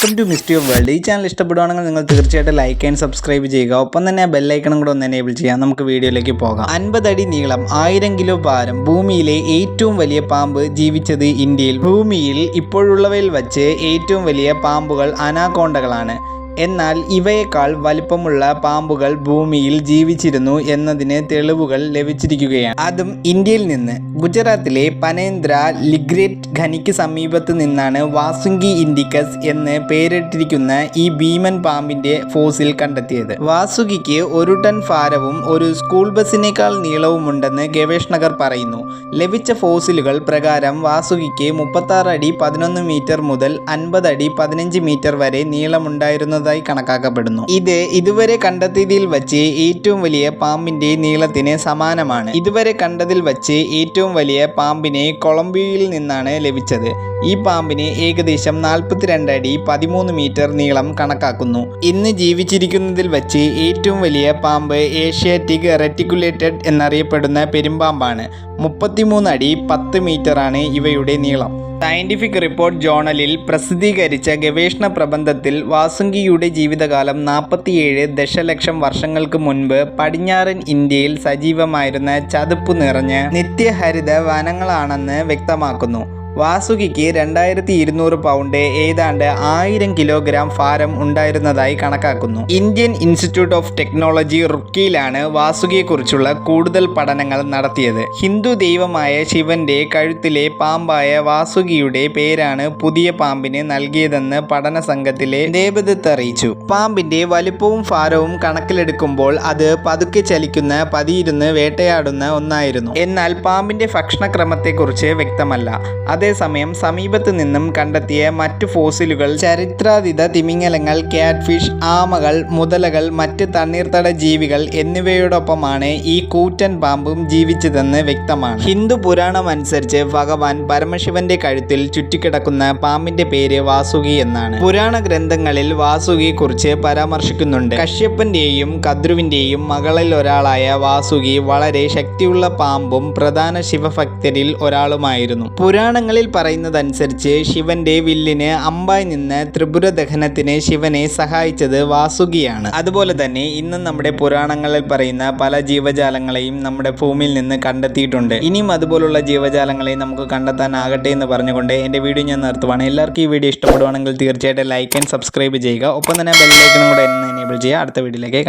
Welcome to mystery of world. ഈ channel ഇഷ്ടപ്പെടുവാണെങ്കിൽ നിങ്ങൾ തീർച്ചയായിട്ടും ലൈക്ക് ആൻഡ് സബ്സ്ക്രൈബ് ചെയ്യുക. ഒപ്പം തന്നെ ബെല്ലൈക്കണം കൂടെ ഒന്ന് എനേബിൾ ചെയ്യാം നമുക്ക് വീഡിയോയിലേക്ക് പോകാം. അൻപത് അടി നീളം ആയിരം കിലോ ഭാരം ഭൂമിയിലെ ഏറ്റവും വലിയ പാമ്പ് ജീവിച്ചത് ഇന്ത്യയിൽ. ഭൂമിയിൽ ഇപ്പോഴുള്ളവയിൽ വച്ച് ഏറ്റവും വലിയ പാമ്പുകൾ അനാക്കോണ്ടകളാണ്. എന്നാൽ ഇവയേക്കാൾ വലിപ്പമുള്ള പാമ്പുകൾ ഭൂമിയിൽ ജീവിച്ചിരുന്നു എന്നതിന് തെളിവുകൾ ലഭിച്ചിരിക്കുകയാണ്. അതും ഇന്ത്യയിൽ നിന്ന്. ഗുജറാത്തിലെ പനേന്ദ്ര ലിഗ്രേറ്റ് ഖനിക്ക് സമീപത്ത് നിന്നാണ് വാസുങ്കി ഇൻഡിക്കസ് എന്ന് പേരിട്ടിരിക്കുന്ന ഈ ഭീമൻ പാമ്പിന്റെ ഫോസിൽ കണ്ടെത്തിയത്. വാസുകിക്ക് ഒരു ടൺ ഭാരവും ഒരു സ്കൂൾ ബസ്സിനേക്കാൾ നീളവുമുണ്ടെന്ന് ഗവേഷണകർ പറയുന്നു. ലഭിച്ച ഫോസിലുകൾ പ്രകാരം വാസുകിക്ക് മുപ്പത്താറ് അടി പതിനൊന്ന് മീറ്റർ മുതൽ അൻപത് അടി പതിനഞ്ച് മീറ്റർ വരെ നീളമുണ്ടായിരുന്നതായി കണക്കാക്കപ്പെടുന്നു. ഇത് ഇതുവരെ കണ്ടെത്തിയതിൽ വച്ച് ഏറ്റവും വലിയ പാമ്പിന്റെ നീളത്തിന് സമാനമാണ്. ഇതുവരെ കണ്ടതിൽ വച്ച് ഏറ്റവും വലിയ പാമ്പിനെ കൊളംബിയയിൽ നിന്നാണ് ലഭിച്ചത്. ഈ പാമ്പിന് ഏകദേശം നാൽപ്പത്തിരണ്ട് അടി പതിമൂന്ന് മീറ്റർ നീളം കണക്കാക്കുന്നു. ഇന്ന് ജീവിച്ചിരിക്കുന്നതിൽ വച്ച് ഏറ്റവും വലിയ പാമ്പ് ഏഷ്യാറ്റിക് റെറ്റിക്കുലേറ്റഡ് എന്നറിയപ്പെടുന്ന പെരുമ്പാമ്പാണ്. മുപ്പത്തിമൂന്ന് അടി പത്ത് മീറ്ററാണ് ഇവയുടെ നീളം. സയന്റിഫിക് റിപ്പോർട്ട് ജേണലിൽ പ്രസിദ്ധീകരിച്ച ഗവേഷണ പ്രബന്ധത്തിൽ വാസുങ്കിയുടെ ജീവിതകാലം നാൽപ്പത്തിയേഴ് ദശലക്ഷം വർഷങ്ങൾക്ക് മുൻപ് പടിഞ്ഞാറൻ ഇന്ത്യയിൽ സജീവമായിരുന്ന ചതുപ്പ് നിറഞ്ഞ് നിത്യഹരിത വനങ്ങളാണെന്ന് വ്യക്തമാക്കുന്നു. വാസുകിക്ക് രണ്ടായിരത്തി ഇരുന്നൂറ് പൗണ്ട് ഏതാണ്ട് ആയിരം കിലോഗ്രാം ഭാരം ഉണ്ടായിരുന്നതായി കണക്കാക്കുന്നു. ഇന്ത്യൻ ഇൻസ്റ്റിറ്റ്യൂട്ട് ഓഫ് ടെക്നോളജി റുക്കിയിലാണ് വാസുകിയെക്കുറിച്ചുള്ള കൂടുതൽ പഠനങ്ങൾ നടത്തിയത്. ഹിന്ദു ദൈവമായ ശിവന്റെ കഴുത്തിലെ പാമ്പായ വാസുകിയുടെ പേരാണ് പുതിയ പാമ്പിന് നൽകിയതെന്ന് പഠന സംഘത്തിലെ ദേവദത്ത് അറിയിച്ചു. പാമ്പിന്റെ വലുപ്പവും ഭാരവും കണക്കിലെടുക്കുമ്പോൾ അത് പതുക്കെ ചലിക്കുന്ന പതിയിരുന്ന് വേട്ടയാടുന്ന ഒന്നായിരുന്നു. എന്നാൽ പാമ്പിന്റെ ഭക്ഷണക്രമത്തെക്കുറിച്ച് വ്യക്തമല്ല. അതേസമയം സമീപത്ത് നിന്നും കണ്ടെത്തിയ മറ്റു ഫോസിലുകൾ ചരിത്രാതീത തിമിംഗലങ്ങൾ ക്യാറ്റ്ഫിഷ് ആമകൾ മുതലകൾ മറ്റ് തണ്ണീർത്തട ജീവികൾ എന്നിവയോടൊപ്പമാണ് ഈ കൂറ്റൻ പാമ്പും ജീവിച്ചതെന്ന് വ്യക്തമാണ്. ഹിന്ദു പുരാണം അനുസരിച്ച് ഭഗവാൻ പരമശിവന്റെ കഴുത്തിൽ ചുറ്റിക്കിടക്കുന്ന പാമ്പിന്റെ പേര് വാസുകി എന്നാണ്. പുരാണ ഗ്രന്ഥങ്ങളിൽ വാസുകിയെ കുറിച്ച് പരാമർശിക്കുന്നുണ്ട്. കശ്യപ്പന്റെയും കദ്രുവിന്റെയും മകളിൽ ഒരാളായ വാസുകി വളരെ ശക്തിയുള്ള പാമ്പും പ്രധാന ശിവഭക്തരിൽ ഒരാളുമായിരുന്നു. പുരാണങ്ങളിൽ പറയുന്നതനുസരിച്ച് ശിവന്റെ വില്ലിന് അമ്പായി നിന്ന് ത്രിപുര ദഹനത്തിന് ശിവനെ സഹായിച്ചത് വാസുകിയാണ്. അതുപോലെ തന്നെ ഇന്നും നമ്മുടെ പുരാണങ്ങളിൽ പറയുന്ന പല ജീവജാലങ്ങളെയും നമ്മുടെ ഭൂമിയിൽ നിന്ന് കണ്ടെത്തിയിട്ടുണ്ട്. ഇനിയും അതുപോലുള്ള ജീവജാലങ്ങളെ നമുക്ക് കണ്ടെത്താനാകട്ടെ എന്ന് പറഞ്ഞുകൊണ്ട് എന്റെ വീഡിയോ ഞാൻ നിർത്തുവാണ്. എല്ലാവർക്കും ഈ വീഡിയോ ഇഷ്ടപ്പെടുവാണെങ്കിൽ തീർച്ചയായിട്ടും ലൈക്ക് ആൻഡ് സബ്സ്ക്രൈബ് ചെയ്യുക. ഒപ്പം തന്നെ ബെല്ലൈക്കനും കൂടെ എനേബിൾ ചെയ്യുക. അടുത്ത വീഡിയോയിലേക്ക്